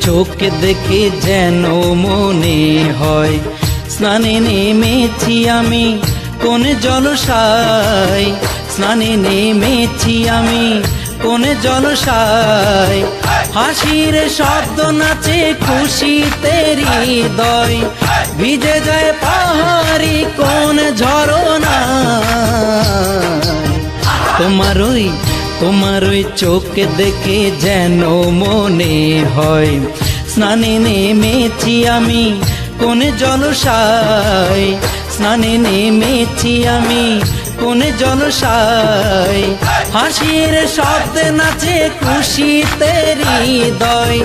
চোখে দেখে যেন মনে হয়। স্নানে নেমেছি আমি, কোন জলসায়। স্নানে নেমেছি আমি, কোন জলসায়। হাসির শব্দ নাচে খুশি তেরি দয়। ভিজে যায় পাহাড়ি কোন ঝরনা। তোমার ওই তোমার ওই চোখে দেখে যেন মনে হয়। স্নানে নেমেছি আমি কোন জলসায় স্নানে নেমেছি আমি কোন জলসায় হাসির শব্দ নাচে খুশিতে হৃদয়।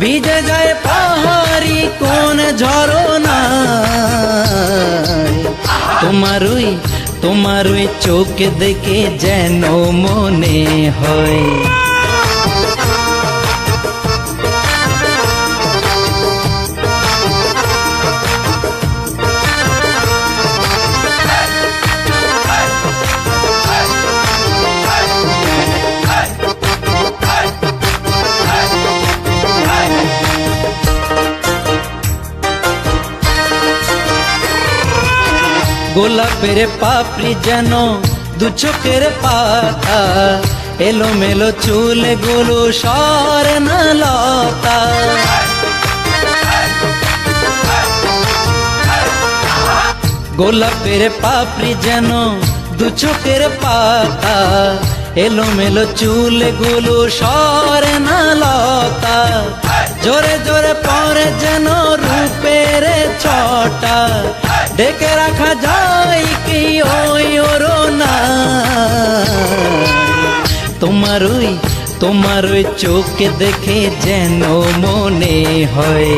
ভিজে যায় পাহাড়ি কোন ঝরনা তোমার ওই তোমার ওই চোখ দেখে যেন মনে হয়। গোলাপের পাপড়ি যেন দু চোখের পাতা। এলো মেলো চুল, গুলো সর না লতা। গোলাপের পাপড়ি যেন দু চোখের পাতা। এলো মেলো চুল, গুলো সর না লতা। জোরে জোরে পরে যেন রূপের ছটা। ডেকে ওই তোমার ওই চোখে দেখে যেন মনে হয়।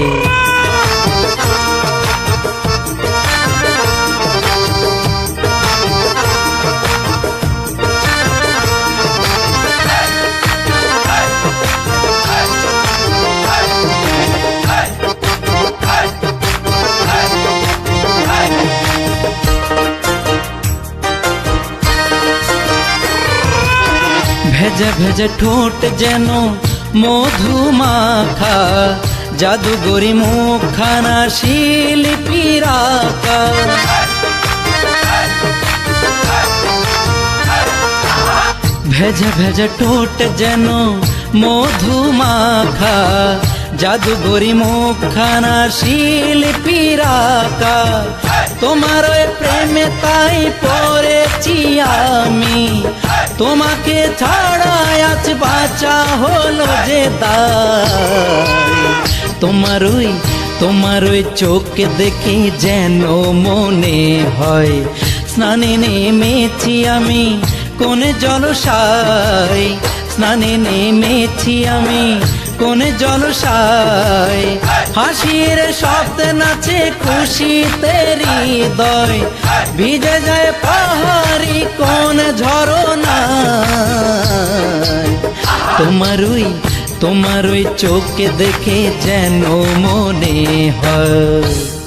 ভেজে ভেজে ঠোঁট যেন মধু মাখা জাদুগরি মুখানা শিল্পী রাখা। ভেজে ভেজে ঠোঁট যেন মধু মাখা জাদুগরি মুখানা শিল্পী রাখা। তোমার প্রেমে তাই পড়েছি আমি। তোমাকে ছাড়া আজ বাঁচা হলো যে ওই, তোমার ওই চোখে দেখে যেন মনে হয়, স্নানে নেমেছি আমি কোন জলসায়। স্নানে নেমেছি আমি কোন জলসায়। হাসির শব্দ নাচে খুশিতে হৃদয়। ভিজে যায় পাহাড়ি কোন ঝরনা তোমার ওই তোমার ওই চোখে দেখে যেন মনে হয়।